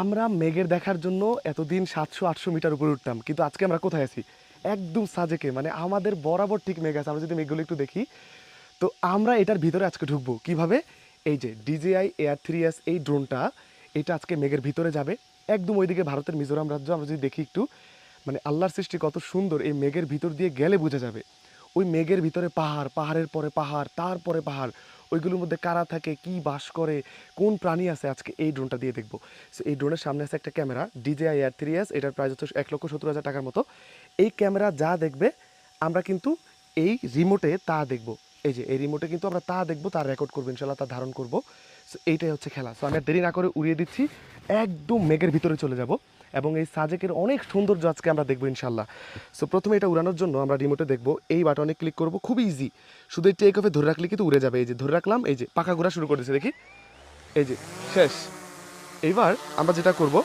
আমরা মেঘের দেখার জন্য এতদিন সাতশো, আটশো মিটার উপরে উঠতাম, কিন্তু আজকে আমরা কোথায় আছি? একদম সাজেকে মানে আমাদের বরাবর ঠিক মেঘ আছে। আমরা যদি মেঘগুলো একটু দেখি, তো আমরা এটার ভিতরে আজকে ঢুকবো। কীভাবে? এই যে ডিজেআই এয়ার থ্রি এস এই ড্রোনটা, এটা আজকে মেঘের ভিতরে যাবে। একদম ওইদিকে ভারতের মিজোরাম রাজ্য, আমরা যদি দেখি একটু মানে আল্লাহর সৃষ্টি কত সুন্দর, এই মেঘের ভিতর দিয়ে গেলে বোঝা যাবে। ওই মেঘের ভিতরে পাহাড়, পাহাড়ের পরে পাহাড়, তারপরে পাহাড়। ওইগুলোর মধ্যে কারা থাকে, কি বাস করে, কোন প্রাণী আছে? আজকে এই ড্রোনটা দিয়ে দেখব। সো এই ড্রোনের সামনে আছে একটা camera DJI air three S এটার প্রাইস হচ্ছে এক লক্ষ সত্তর হাজার টাকার মতো। এই ক্যামেরা যা দেখবে, আমরা কিন্তু এই রিমোটে তা দেখব। এই যে, এই রিমোটে কিন্তু আমরা তা দেখব তার রেকর্ড করব ইনশাল্লাহ তা ধারণ করব। সো এইটাই হচ্ছে খেলা। সো আমি দেরি না করে উড়িয়ে দিচ্ছি, একদম মেঘের ভিতরে চলে যাব। এবং এই সাজেকের অনেক সৌন্দর্য আজকে আমরা দেখব ইনশাল্লাহ সো প্রথমে এটা উড়ানোর জন্য আমরা রিমোটে দেখব। এই বাটনে ক্লিক করব, খুবই ইজি শুধু এই টেক অফে ধরে রাখলে কিন্তু উড়ে যাবে। এই যে, ধরে রাখলাম, এই যে, পাখা ঘোরা শুরু করেছে, দেখি। এই যে, শেষ। এইবার আমরা যেটা করব,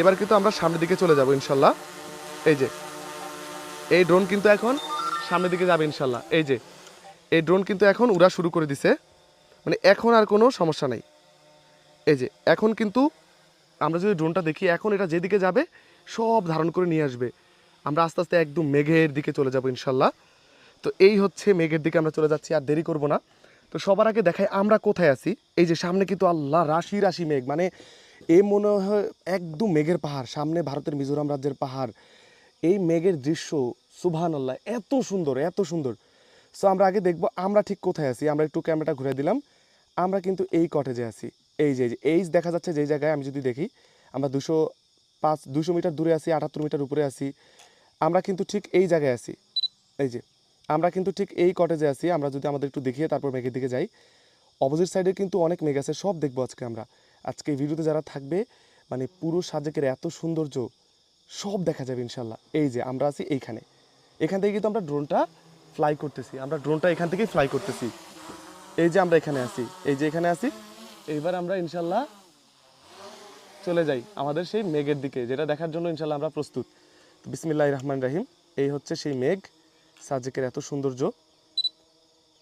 এবার কিন্তু আমরা সামনের দিকে চলে যাব ইনশাল্লাহ এই যে, এই ড্রোন কিন্তু এখন সামনের দিকে যাবে ইনশাল্লাহ এই যে, এই ড্রোন কিন্তু এখন উড়া শুরু করে দিছে। মানে এখন আর কোনো সমস্যা নাই। এই যে, এখন কিন্তু আমরা যদি ড্রোনটা দেখি, এখন এটা যেদিকে যাবে, সব ধারণ করে নিয়ে আসবে। আমরা আস্তে আস্তে একদম মেঘের দিকে চলে যাব ইনশাল্লাহ। তো এই হচ্ছে মেঘের দিকে আমরা চলে যাচ্ছি, আর দেরি করব না। তো সবার আগে দেখাই আমরা কোথায় আছি। এই যে সামনে কিন্তু আল্লাহ, রাশি রাশি মেঘ। মানে এ মনে হয় একদম মেঘের পাহাড়। সামনে ভারতের মিজোরাম রাজ্যের পাহাড়। এই মেঘের দৃশ্য সুবহান আল্লাহ এত সুন্দর এত সুন্দর। সো আমরা আগে দেখব আমরা ঠিক কোথায় আছি। আমরা একটু ক্যামেরাটা ঘুরে দিলাম। আমরা কিন্তু এই কটেজে আছি। এই যে, এই দেখা যাচ্ছে যেই জায়গায় আমি যদি দেখি, আমরা দুশো পাঁচ, দুশো মিটার দূরে আছি, আটাত্তর মিটার উপরে আছি, আমরা কিন্তু ঠিক এই জায়গায় আছি। এই যে, আমরা কিন্তু ঠিক এই কটেজে আছি, আমরা যদি আমাদের একটু দেখিয়ে তারপর মেঘের দিকে যাই অপোজিট সাইডে কিন্তু অনেক মেঘ আছে, সব দেখব আজকে আমরা। আজকে এই ভিডিওতে যারা থাকবে মানে পুরো সাজেকের এত সৌন্দর্য, সব দেখা যাবে ইনশাল্লাহ এই যে, আমরা আছি এইখানে। এখান থেকে কিন্তু আমরা ড্রোনটা ফ্লাই করতেছি, আমরা ড্রোনটা এখান থেকেই ফ্লাই করতেছি। এই যে, আমরা এখানে আছি, এই যে, এখানে আছি এইবার আমরা ইনশাল্লাহ চলে যাই আমাদের সেই মেঘের দিকে, যেটা দেখার জন্য ইনশাল্লাহ আমরা প্রস্তুত। বিসমিল্লাহ রহমান রাহিম। এই হচ্ছে সেই মেঘ, সাজেকের এত সৌন্দর্য।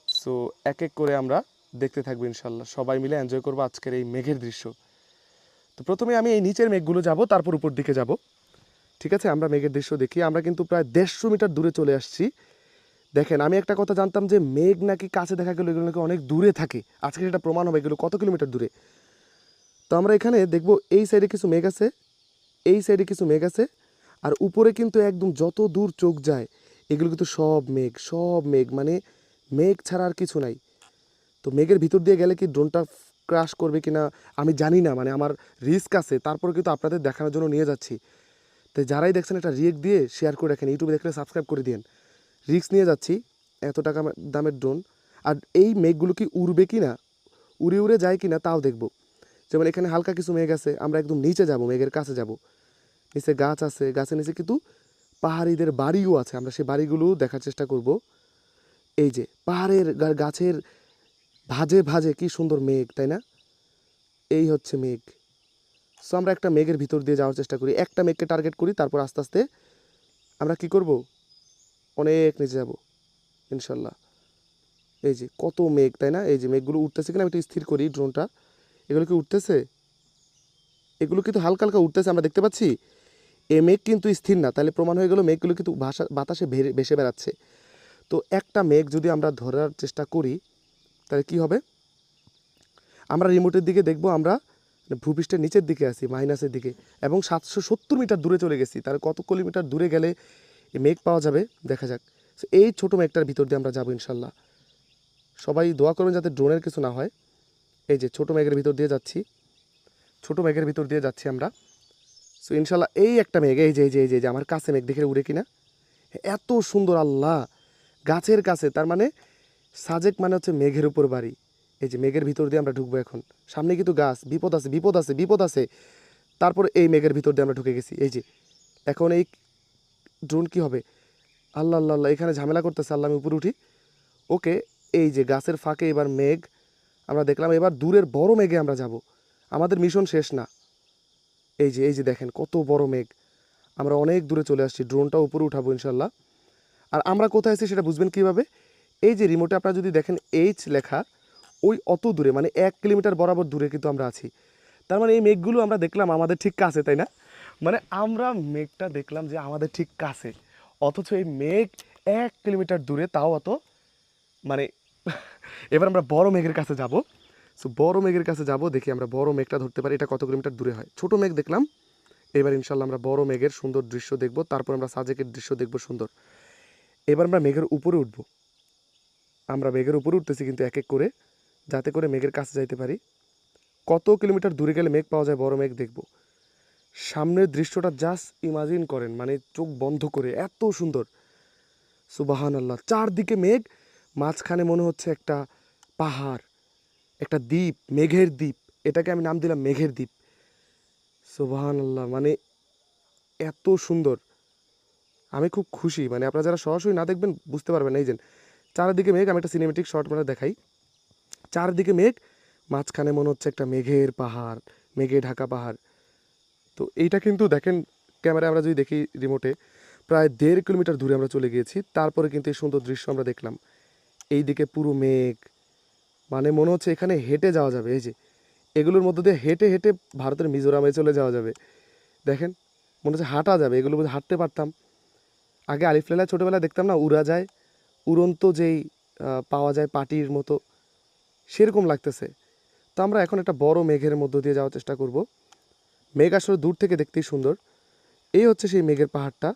সো এক এক করে আমরা দেখতে থাকব ইনশাল্লাহ। সবাই মিলে এনজয় করব আজকের এই মেঘের দৃশ্য। তো প্রথমে আমি এই নিচের মেঘগুলো যাব, তারপর উপর দিকে যাব। ঠিক আছে, আমরা মেঘের দৃশ্য দেখি। আমরা কিন্তু প্রায় দেড়শো মিটার দূরে চলে আসছি। দেখেন, আমি একটা কথা জানতাম যে মেঘ নাকি কাছে দেখা গেলো, এগুলো নাকি অনেক দূরে থাকে। আজকে সেটা প্রমাণ হবে, এগুলো কত কিলোমিটার দূরে? তো আমরা এখানে দেখব, এই সাইডে কিছু মেঘ আছে, এই সাইডে কিছু মেঘ আছে, আর উপরে কিন্তু একদম যত দূর চোখ যায়, এগুলো কিন্তু সব মেঘ সব মেঘ মানে মেঘ ছাড়া আর কিছু নাই। তো মেঘের ভিতর দিয়ে গেলে কি ড্রোনটা ক্রাশ করবে কি না আমি জানি না মানে আমার রিস্ক আছে, তারপর কিন্তু আপনাদের দেখানোর জন্য নিয়ে যাচ্ছি। তাই যারাই দেখছেন একটা রিয়েক্ট দিয়ে শেয়ার করে রাখেন ইউটিউবে দেখলে সাবস্ক্রাইব করে দিন রিস্ক নিয়ে যাচ্ছি, এত টাকা দামের ড্রোন আর এই মেঘগুলো কি উড়বে কি না, উড়ে উড়ে যায় কি না তাও দেখব। যেমন এখানে হালকা কিছু মেঘ আছে, আমরা একদম নিচে যাব, মেঘের কাছে যাব। নিচে গাছ আছে, গাছের নিচে কিন্তু পাহাড়িদের বাড়িও আছে, আমরা সেই বাড়িগুলো দেখার চেষ্টা করব। এই যে পাহাড়ের গাছের ভাজে ভাজে কি সুন্দর মেঘ, তাই না? এই হচ্ছে মেঘ। সো আমরা একটা মেঘের ভিতর দিয়ে যাওয়ার চেষ্টা করি, একটা মেঘকে টার্গেট করি, তারপর আস্তে আস্তে আমরা কি করব? অনেক নিচে যাব, ইনশাল্লাহ। এই যে কত মেঘ, তাই না? এই যে মেঘগুলো উঠতেছে কিনা, আমি একটু স্থির করি ড্রোনটা। এগুলো কি উঠতেছে? এগুলো কিন্তু হালকা হালকা উঠতেছে, আমরা দেখতে পাচ্ছি। এ মেঘ কিন্তু স্থির না, তাহলে প্রমাণ হয়ে গেল মেঘগুলো কিন্তু ভাষা, বাতাসে ভেসে বেড়াচ্ছে। তো একটা মেঘ যদি আমরা ধরার চেষ্টা করি, তাহলে কি হবে? আমরা রিমোটের দিকে দেখব, আমরা ভূপৃষ্ঠের নিচের দিকে আছি মাইনাসের দিকে, এবং সাতশো সত্তর মিটার দূরে চলে গেছি। তাহলে কত কিলোমিটার দূরে গেলে মেঘ পাওয়া যাবে, দেখা যাক। এই ছোটো মেঘটার ভিতর দিয়ে আমরা যাব ইনশাল্লাহ। সবাই দোয়া করবেন যাতে ড্রোনের কিছু না হয়। এই যে ছোটো মেঘের ভিতর দিয়ে যাচ্ছি। ছোট মেঘের ভিতর দিয়ে যাচ্ছি আমরা। সো ইনশাল্লাহ এই একটা মেঘ এই যে এই যে এই যে, আমার কাছে মেঘ দেখে উড়ে কিনা। এত সুন্দর, আল্লাহ! গাছের কাছে, তার মানে সাজেক মানে হচ্ছে মেঘের উপর বাড়ি। এই যে মেঘের ভিতর দিয়ে আমরা ঢুকবো এখন। সামনে কিন্তু গাছ, বিপদ আছে বিপদ আছে বিপদ আছে। তারপর এই মেঘের ভিতর দিয়ে আমরা ঢুকে গেছি। এই যে, এখন এই ড্রোন কি হবে? আল্লাহ আল্লাহ আল্লাহ, এখানে ঝামেলা করতেছে, আল্লাহ, আমি উপরে উঠি। ওকে, এই যে গাছের ফাঁকে এবার মেঘ, আমরা দেখলাম এবার দূরের বড় মেঘে আমরা যাব। আমাদের মিশন শেষ না। এই যে এই যে দেখেন, কত বড় মেঘ। আমরা অনেক দূরে চলে আসছি ড্রোনটা উপরে উঠাবো ইনশাল্লাহ আর আমরা কোথায় আছি সেটা বুঝবেন কীভাবে? এই যে রিমোটে আপনারা যদি দেখেন এইচ লেখা, ওই অত দূরে মানে এক কিলোমিটার বরাবর দূরে কিন্তু আমরা আছি। তার মানে এই মেঘগুলো আমরা দেখলাম আমাদের ঠিক কাছে, তাই না? মানে আমরা মেঘটা দেখলাম যে আমাদের ঠিক কাছে। অথচ এই মেঘ এক কিলোমিটার দূরে, তাও অত মানে এবার আমরা বড় মেঘের কাছে যাব। সো বড় মেঘের কাছে যাব, দেখি আমরা বড় মেঘটা ধরতে পারি। এটা কত কিলোমিটার দূরে হয়? ছোট মেঘ দেখলাম। এবার ইনশাল্লাহ আমরা বড় মেঘের সুন্দর দৃশ্য দেখব। তারপর আমরা সাজেকের দৃশ্য দেখব সুন্দর। এবার আমরা মেঘের উপরে উঠব। আমরা মেঘের উপরে উঠতেছি কিন্তু এক এক করে, যাতে করে মেঘের কাছে যাইতে পারি। কত কিলোমিটার দূরে গেলে মেঘ পাওয়া যায়, বড় মেঘ দেখব। সামনের দৃশ্যটা জাস্ট ইমাজিন করেন মানে চোখ বন্ধ করে, এত সুন্দর। সুবাহান আল্লাহ চারদিকে মেঘ, মাঝখানে মনে হচ্ছে একটা পাহাড়, একটা দ্বীপ, মেঘের দ্বীপ। এটাকে আমি নাম দিলাম মেঘের দ্বীপ। সুবাহান আল্লাহ মানে এত সুন্দর। আমি খুব খুশি মানে আপনারা যারা সরাসরি না দেখবেন বুঝতে পারবেন এই যে চারিদিকে মেঘ, আমি একটা সিনেমেটিক শর্ট মানে দেখাই। চারদিকে মেঘ, মাঝখানে মনে হচ্ছে একটা মেঘের পাহাড়, মেঘে ঢাকা পাহাড়। তো এইটা কিন্তু দেখেন, ক্যামেরায় আমরা যদি দেখি রিমোটে প্রায় দেড় কিলোমিটার দূরে আমরা চলে গিয়েছি। তারপরে কিন্তু এই সুন্দর দৃশ্য আমরা দেখলাম। এই দিকে পুরো মেঘ মানে মনে হচ্ছে এখানে হেঁটে যাওয়া যাবে। এই যে, এগুলোর মধ্যে দিয়ে হেঁটে হেঁটে ভারতের মিজোরামে চলে যাওয়া যাবে। দেখেন, মনে হচ্ছে হাঁটা যাবে। এগুলোর মধ্যে হাঁটতে পারতাম। আগে আলিফলেলা ছোটোবেলায় দেখতাম না, উড়া যায়, উড়ন্ত যেই পাওয়া যায় পাটির মতো, সেরকম লাগতেছে। তো আমরা এখন একটা বড় মেঘের মধ্য দিয়ে যাওয়ার চেষ্টা করব। মেঘ আসলে দূর থেকে দেখতেই সুন্দর। এই হচ্ছে সেই মেঘের পাহাড়টা।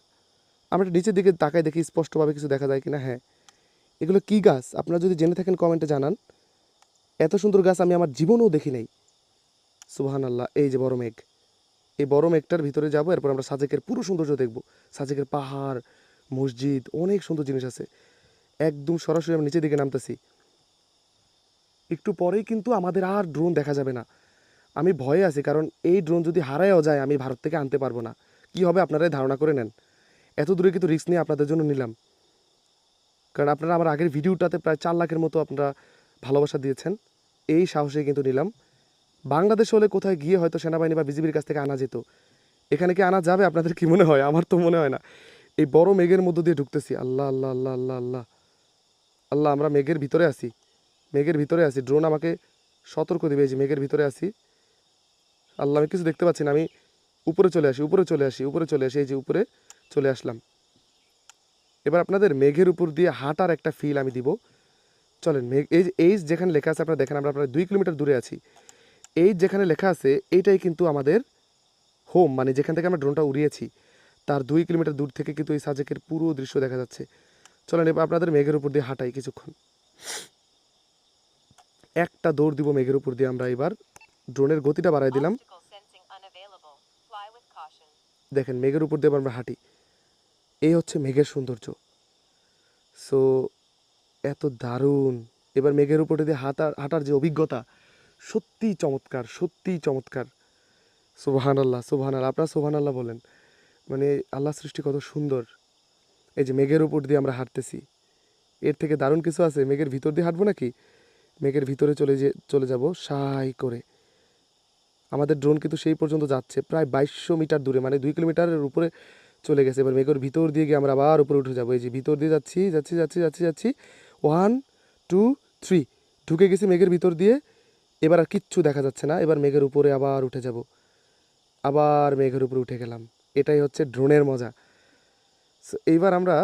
আমরা নিচের দিকে তাকায় দেখি স্পষ্টভাবে কিছু দেখা যায় কিনা। হ্যাঁ এগুলো কি গাছ? আপনারা যদি জেনে থাকেন কমেন্টে জানান। এত সুন্দর গাছ আমি আমার জীবনেও দেখি নাই। সুবাহান আল্লাহ এই যে বড় মেঘ। এই বড় মেঘটার ভিতরে যাব, এরপর আমরা সাজেকের পুরো সৌন্দর্য দেখব। সাজেকের পাহাড়, মসজিদ, অনেক সুন্দর জিনিস আছে। একদম সরাসরি আমি নিচের দিকে নামতেছি। একটু পরেই কিন্তু আমাদের আর ড্রোন দেখা যাবে না। আমি ভয়ে আছি, কারণ এই ড্রোন যদি হারায়ও যায়, আমি ভারত থেকে আনতে পারব না। কি হবে আপনারাই ধারণা করে নেন? এত দূরে কিন্তু রিস্ক নিয়ে আপনাদের জন্য নিলাম। কারণ আপনারা আমার আগের ভিডিওটাতে প্রায় চার লাখের মতো আপনারা ভালোবাসা দিয়েছেন। এই সাহসে কিন্তু নিলাম। বাংলাদেশ হলে কোথায় গিয়ে হয়তো সেনাবাহিনী বা বিজিবির কাছ থেকে আনা যেত? এখানে কি আনা যাবে? আপনাদের কি মনে হয়? আমার তো মনে হয় না। এই বড় মেঘের মধ্য দিয়ে ঢুকতেছি। আল্লাহ আল্লাহ আল্লাহ আল্লাহ আল্লাহ। আল্লাহ, আমরা মেঘের ভিতরে আছি। মেঘের ভিতরে আছি। ড্রোন আমাকে সতর্ক দেবে। এই যে মেঘের ভিতরে আছি। আল্লাহ আমি কিছু দেখতে পাচ্ছি না, আমি উপরে চলে আসি, উপরে চলে আসি, উপরে চলে আসি, এই যে উপরে চলে আসলাম। এবার আপনাদের মেঘের উপর দিয়ে হাঁটার একটা ফিল আমি দিব। চলেন, মেঘ, এই যে এইজ যেখানে লেখা আছে, আপনারা দেখেন, আমরা প্রায় দুই কিলোমিটার দূরে আছি। এই যেখানে লেখা আছে, এইটাই কিন্তু আমাদের হোম মানে যেখান থেকে আমরা ড্রোনটা উড়িয়েছি, তার দুই কিলোমিটার দূর থেকে কিন্তু এই সাজেকের পুরো দৃশ্য দেখা যাচ্ছে। চলেন, এবার আপনাদের মেঘের উপর দিয়ে হাঁটাই কিছুক্ষণ। একটা দৌড় দিব মেঘের উপর দিয়ে আমরা এবার। ড্রোনের গতিটা বাড়াই দিলাম. দেখেন মেঘের উপর দিয়ে আমরা হাঁটি। এই হচ্ছে মেঘের সৌন্দর্য। সো এত দারুণ। এবার মেঘের উপরে দিয়ে হাঁটার হাঁটার যে অভিজ্ঞতা সত্যিই চমৎকার সত্যিই চমৎকার। সুবাহান আল্লাহ সুবাহান আল্লাহ আপনারা সুবাহান আল্লাহ বলেন। মানে আল্লাহ সৃষ্টি কত সুন্দর। এই যে মেঘের উপর দিয়ে আমরা হাঁটতেছি। এর থেকে দারুণ কিছু আছে। মেঘের ভিতর দিয়ে হাঁটবো নাকি? মেঘের ভিতরে চলে যে চলে যাব সাই করে। আমাদের ড্রোন কিন্তু সেই পর্যন্ত যাচ্ছে, প্রায় বাইশশো মিটার দূরে মানে দুই কিলোমিটারের উপরে চলে গেছে। এবার মেঘের ভিতর দিয়ে গিয়ে আমরা আবার উপরে উঠে যাব। এই যে ভিতর দিয়ে যাচ্ছি যাচ্ছি যাচ্ছি যাচ্ছি যাচ্ছি। ওয়ান টু থ্রি ঢুকে গেছি মেঘের ভিতর দিয়ে। এবার আর কিচ্ছু দেখা যাচ্ছে না। এবার মেঘের উপরে আবার উঠে যাব। আবার মেঘের উপরে উঠে গেলাম। এটাই হচ্ছে ড্রোনের মজা। এইবার আমরা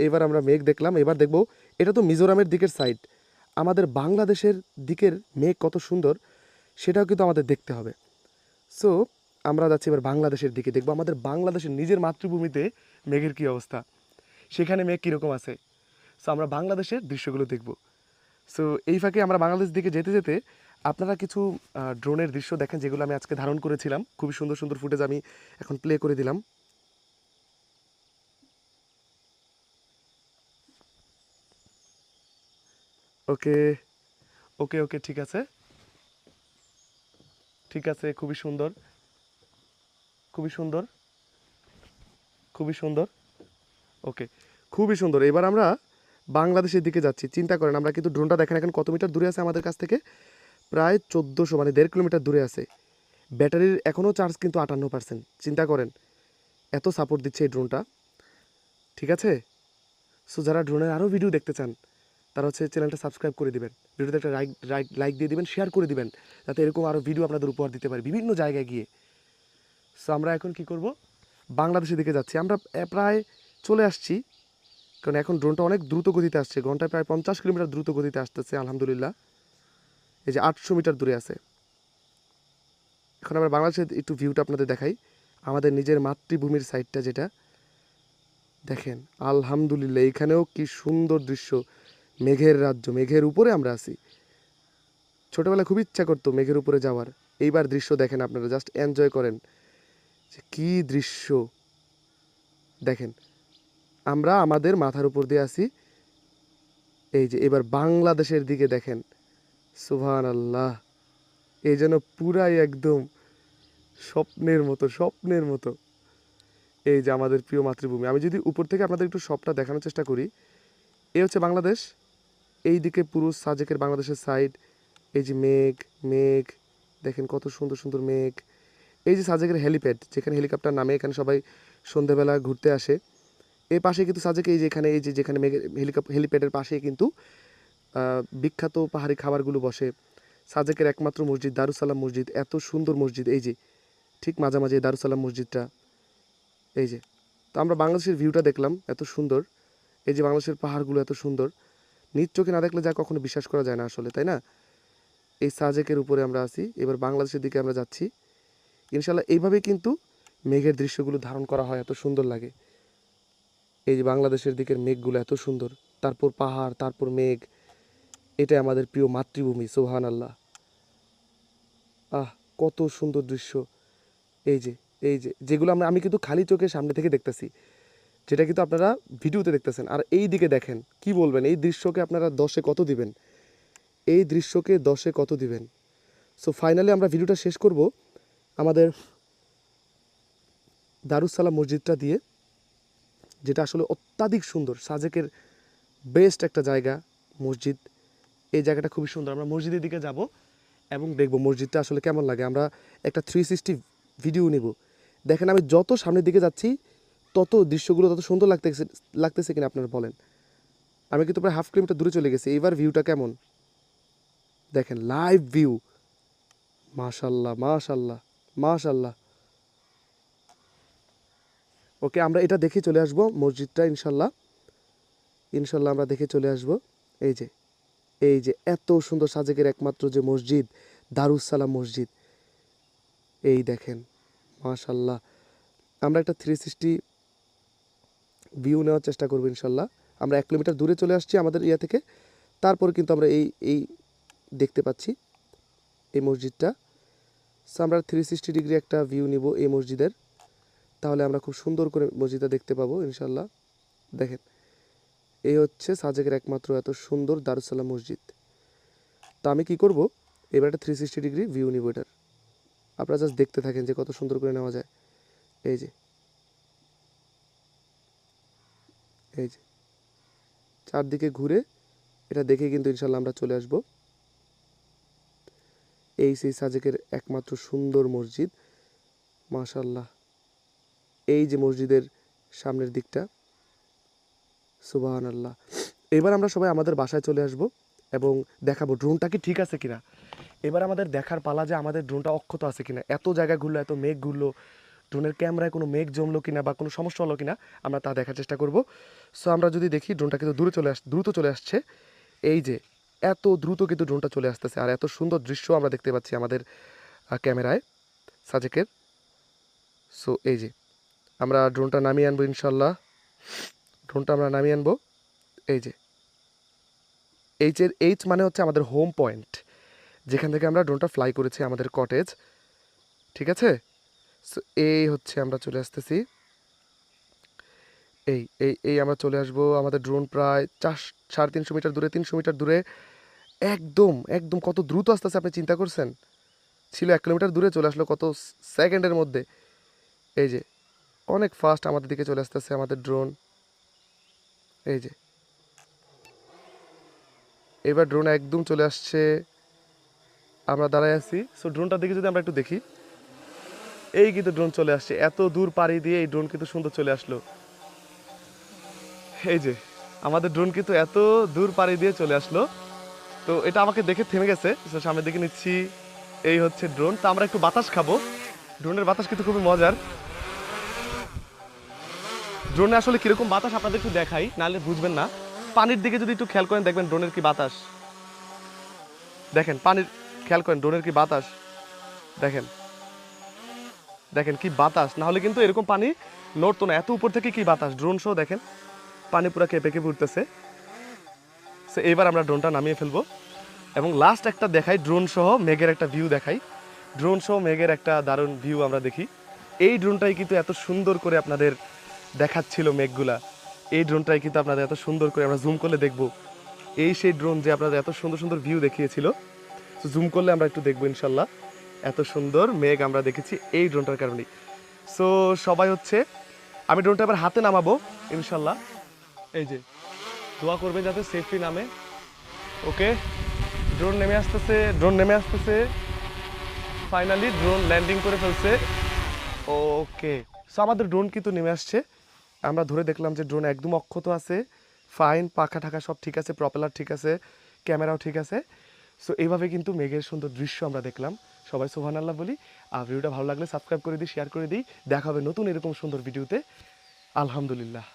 এবার আমরা মেঘ দেখলাম। এবার দেখব, এটা তো মিজোরামের দিকের সাইড আমাদের বাংলাদেশের দিকের মেঘ কত সুন্দর। সেটাও কিন্তু আমাদের দেখতে হবে। সো আমরা যাচ্ছি এবার বাংলাদেশের দিকে। দেখব আমাদের বাংলাদেশের নিজের মাতৃভূমিতে মেঘের কী অবস্থা। সেখানে মেঘ কীরকম আছে? সো আমরা বাংলাদেশের দৃশ্যগুলো দেখব। সো এই ফাঁকে আমরা বাংলাদেশ দিকে যেতে যেতে আপনারা কিছু ড্রোনের দৃশ্য দেখেন যেগুলো আমি আজকে ধারণ করেছিলাম। খুবই সুন্দর সুন্দর ফুটেজ আমি এখন প্লে করে দিলাম। ওকে ওকে ওকে ঠিক আছে। ঠিক আছে, খুবই সুন্দর। খুবই সুন্দর। খুবই সুন্দর। ওকে, খুবই সুন্দর। এবার আমরা বাংলাদেশের দিকে যাচ্ছি। চিন্তা করেন, আমরা কিন্তু ড্রোনটা দেখেন এখন কত মিটার দূরে আছে আমাদের কাছ থেকে? প্রায় চোদ্দোশো মানে দেড় কিলোমিটার দূরে আছে। ব্যাটারির এখনও চার্জ কিন্তু আটান্ন পার্সেন্ট চিন্তা করেন, এত সাপোর্ট দিচ্ছে এই ড্রোনটা ঠিক আছে? সো যারা ড্রোনের আরও ভিডিও দেখতে চান তারা হচ্ছে চ্যানেলটা সাবস্ক্রাইব করে দিবেন। ভিডিওতে একটা লাইক লাইক দিয়ে দিবেন শেয়ার করে দিবেন, যাতে এরকম আরও ভিডিও আপনাদের উপহার দিতে পারি বিভিন্ন জায়গায় গিয়ে। সো আমরা এখন কি করব? বাংলাদেশের দিকে যাচ্ছি। আমরা প্রায় চলে আসছি, কারণ এখন ড্রোনটা অনেক দ্রুত গতিতে আসছে। ঘন্টায় প্রায় পঞ্চাশ কিলোমিটার দ্রুত গতিতে আসতেছে, আলহামদুলিল্লাহ। এই যে আটশো মিটার দূরে আছে। এখন আমরা বাংলাদেশের একটু ভিউটা আপনাদের দেখাই। আমাদের নিজের মাতৃভূমির সাইডটা যেটা। দেখেন, আলহামদুলিল্লাহ, এখানেও কি সুন্দর দৃশ্য। মেঘের রাজ্য, মেঘের উপরে আমরা আছি। ছোটবেলায় খুব ইচ্ছা করতো মেঘের উপরে যাওয়ার। এইবার দৃশ্য দেখেন আপনারা জাস্ট এনজয় করেন। যে কী দৃশ্য? দেখেন, আমরা আমাদের মাথার উপর দিয়ে আসি এই যে এবার বাংলাদেশের দিকে দেখেন। সুভান আল্লাহ এই যেন পুরাই একদম স্বপ্নের মতো স্বপ্নের মতো। এই যে আমাদের প্রিয় মাতৃভূমি। আমি যদি উপর থেকে আপনাদের একটু সবটা দেখানোর চেষ্টা করি, এ হচ্ছে বাংলাদেশ। এই দিকে পুরো সাজেকের বাংলাদেশের সাইড এই যে মেঘ মেঘ, দেখেন কত সুন্দর সুন্দর মেঘ। এই যে সাজেকের হেলিপ্যাড যেখানে হেলিকপ্টার নামে, এখানে সবাই সন্ধেবেলা ঘুরতে আসে। এই পাশে কিন্তু সাজেকে, এই যে এখানে, এই যে যেখানে মেঘের হেলিকপ হেলিপ্যাডের পাশে কিন্তু বিখ্যাত পাহাড়ি খাবারগুলো বসে। সাজেকের একমাত্র মসজিদ দারুসালাম মসজিদ, এত সুন্দর মসজিদ, এই যে, ঠিক মাঝামাঝি দারুসালাম মসজিদটা। এই যে, তো আমরা বাংলাদেশের ভিউটা দেখলাম, এত সুন্দর। এই যে বাংলাদেশের পাহাড়গুলো এত সুন্দর। নিজ চোখে না দেখলে যা কখনো বিশ্বাস করা যায় না আসলে, তাই না? এই সাজেকের উপরে আমরা আছি। এবার বাংলাদেশের দিকে আমরা যাচ্ছি। ইনশাল্লাহ এইভাবেই কিন্তু মেঘের দৃশ্যগুলো ধারণ করা হয়, এত সুন্দর লাগে। এই যে বাংলাদেশের দিকের মেঘগুলো এত সুন্দর। তারপর পাহাড়, তারপর মেঘ। এটাই আমাদের প্রিয় মাতৃভূমি সোহান আল্লাহ আহ, কত সুন্দর দৃশ্য। এই যে এই যে, যেগুলো আমরা, আমি কিন্তু খালি চোখে সামনে থেকে দেখতেছি। যেটা কিন্তু আপনারা ভিডিওতে দেখতেছেন। আর এই দিকে দেখেন, কি বলবেন? এই দৃশ্যকে আপনারা দশে কত দিবেন? এই দৃশ্যকে দশে কত দিবেন? সো ফাইনালি আমরা ভিডিওটা শেষ করব আমাদের দারুসালাম মসজিদটা দিয়ে, যেটা আসলে অত্যাধিক সুন্দর, সাজেকের বেস্ট একটা জায়গা, মসজিদ। এই জায়গাটা খুবই সুন্দর। আমরা মসজিদের দিকে যাব এবং দেখব মসজিদটা আসলে কেমন লাগে। আমরা একটা থ্রি সিক্সটি ভিডিও নিব। দেখেন আমি যত সামনের দিকে যাচ্ছি তত দৃশ্যগুলো তত সুন্দর লাগতেছে লাগতেছে কিনা আপনারা বলেন। আমি কিন্তু প্রায় হাফ কিলোমিটার দূরে চলে গেছি। এইবার ভিউটা কেমন? দেখেন লাইভ ভিউ মাশাল্লাহ মাশাল্লাহ মাশাল্লাহ। ওকে, আমরা এটা দেখে চলে আসব মসজিদটা, ইনশাল্লাহ। ইনশাল্লাহ আমরা দেখে চলে আসব। এই যে এই যে এত সুন্দর সাজেকের একমাত্র যে মসজিদ দারুসালাম মসজিদ। এই দেখেন, মাশাল্লাহ। আমরা একটা থ্রি সিক্সটি ভিউ নেওয়ার চেষ্টা করব ইনশাল্লাহ। আমরা এক কিলোমিটার দূরে চলে আসছি আমাদের ইয়া থেকে। তারপর কিন্তু আমরা এই এই দেখতে পাচ্ছি এই মসজিদটা। সো আমরা থ্রি সিক্সটি ডিগ্রি একটা ভিউ নিব এই মসজিদের। তাহলে আমরা খুব সুন্দর করে মসজিদটা দেখতে পাবো ইনশাল্লাহ। দেখেন, এই হচ্ছে সাজেকের একমাত্র এত সুন্দর দারুসালাম মসজিদ। তো আমি কি করব? এবার একটা থ্রি সিক্সটি ডিগ্রি ভিউ নিব এটার। আপনারা জাস্ট দেখতে থাকেন যে কত সুন্দর করে নেওয়া যায়। এই যে এই যে, চারদিকে ঘুরে এটা দেখে কিন্তু ইনশাল্লাহ আমরা চলে আসব। এই সেই সাজেকের একমাত্র সুন্দর মসজিদ। মাশাল্লাহ এই যে মসজিদের সামনের দিকটা। সুবাহান আল্লাহ এবার আমরা সবাই আমাদের বাসায় চলে আসব এবং দেখাবো ড্রোনটা কি ঠিক আছে কিনা। এবার আমাদের দেখার পালা যে আমাদের ড্রোনটা অক্ষত আছে কিনা, এত জায়গা ঘুরলো, এত মেঘ ঘুরলো ড্রোনের ক্যামেরায় কোনো মেঘ জমলো কিনা বা কোনো সমস্যা হলো কিনা আমরা তা দেখার চেষ্টা করব। সো আমরা যদি দেখি, ড্রোনটা কিন্তু দূরে চলে আস, দ্রুত চলে আসছে। এই যে, এত দ্রুত কিন্তু ড্রোনটা চলে আসতেছে আর এত সুন্দর দৃশ্য আমরা দেখতে পাচ্ছি আমাদের ক্যামেরায়। সাজেকের। সো এই যে, আমরা ড্রোনটা নামিয়ে আনব ইনশাল্লাহ ড্রোনটা আমরা নামিয়ে আনব। এই যে এইচের এইচ মানে হচ্ছে আমাদের হোম পয়েন্ট যেখান থেকে আমরা ড্রোনটা ফ্লাই করেছি আমাদের কটেজ ঠিক আছে? এই হচ্ছে আমরা চলে আসতেছি। এই এই এই আমরা চলে আসব আমাদের ড্রোন প্রায় চার, সাড়ে তিনশো মিটার দূরে, তিনশো মিটার দূরে। একদম একদম কত দ্রুত আসতেছে, আপনি চিন্তা করছেন? ছিল এক কিলোমিটার দূরে চলে আসলো কত সেকেন্ডের মধ্যে। এই যে, অনেক ফাস্ট আমাদের দিকে চলে আসতেছে আমাদের ড্রোন এই যে। এবার ড্রোন একদম চলে আসছে। আমরা দাঁড়ায় আছি। সো ড্রোনটার দিকে যদি আমরা একটু দেখি। এই কিন্তু ড্রোন চলে আসছে। এত দূর পাড়ি দিয়ে এই ড্রোন কিন্তু সুন্দর চলে আসলো। এই যে, আমাদের ড্রোন কিন্তু এত দূর পাড়ি দিয়ে চলে আসলো। তো এটা আমাকে দেখে থেমে গেছে। তো সামনের দিকে নিচ্ছি। এই হচ্ছে ড্রোন তো আমরা একটু বাতাস খাব। ড্রোনের বাতাস কিন্তু খুবই মজার। ড্রোনে আসলে কীরকম বাতাস আপনাদের একটু দেখাই, নাহলে বুঝবেন না। পানির দিকে যদি একটু খেয়াল করেন, দেখবেন ড্রোনের কি বাতাস। দেখেন, পানির, খেয়াল করেন ড্রোনের কি বাতাস। দেখেন। দেখেন কি বাতাস। না হলে কিন্তু এরকম পানি নড়তো না। এত উপর থেকে কি বাতাস? ড্রোন সহ দেখেন। পানি পুরো কেঁপে কেঁপে উঠতেছে। সে এবার আমরা ড্রোনটা নামিয়ে ফেলব। এবং লাস্ট একটা দেখাই, ড্রোন সহ মেঘের একটা ভিউ দেখাই। ড্রোন সহ মেঘের একটা দারুণ ভিউ আমরা দেখি। এই ড্রোনটাই কিন্তু এত সুন্দর করে আপনাদের দেখাচ্ছিল মেঘগুলা। এই ড্রোনটাই কিন্তু আপনাদের এত সুন্দর করে আমরা জুম করলে দেখব। এই সেই ড্রোন যে আপনাদের এত সুন্দর সুন্দর ভিউ দেখিয়েছিল। জুম করলে আমরা একটু দেখব ইনশাল্লাহ। এত সুন্দর মেঘ আমরা দেখেছি এই ড্রোনটার কারণেই। সো সবাই হচ্ছে, আমি ড্রোনটা আবার হাতে নামাবো, ইনশাল্লাহ। এই যে, দোয়া করবে যাতে সেফটি নামে। ওকে ড্রোন নেমে আসতেছে ড্রোন নেমে আসতেছে। ফাইনালি ড্রোন ল্যান্ডিং করে ফেলছে। ওকে সো আমাদের ড্রোন কিন্তু নেমে আসছে। আমরা ধরে দেখলাম যে ড্রোন একদম অক্ষত আছে। ফাইন পাখা ঠাকা সব ঠিক আছে প্রপেলার ঠিক আছে ক্যামেরাও ঠিক আছে। সো এইভাবে কিন্তু মেঘের সুন্দর দৃশ্য আমরা দেখলাম। সবাই সোহান আল্লাহ বলি। আর ভিডিওটা ভালো লাগলে সাবস্ক্রাইব করে দিই শেয়ার করে দিই। দেখা হবে নতুন এরকম সুন্দর ভিডিওতে আলহামদুলিল্লাহ।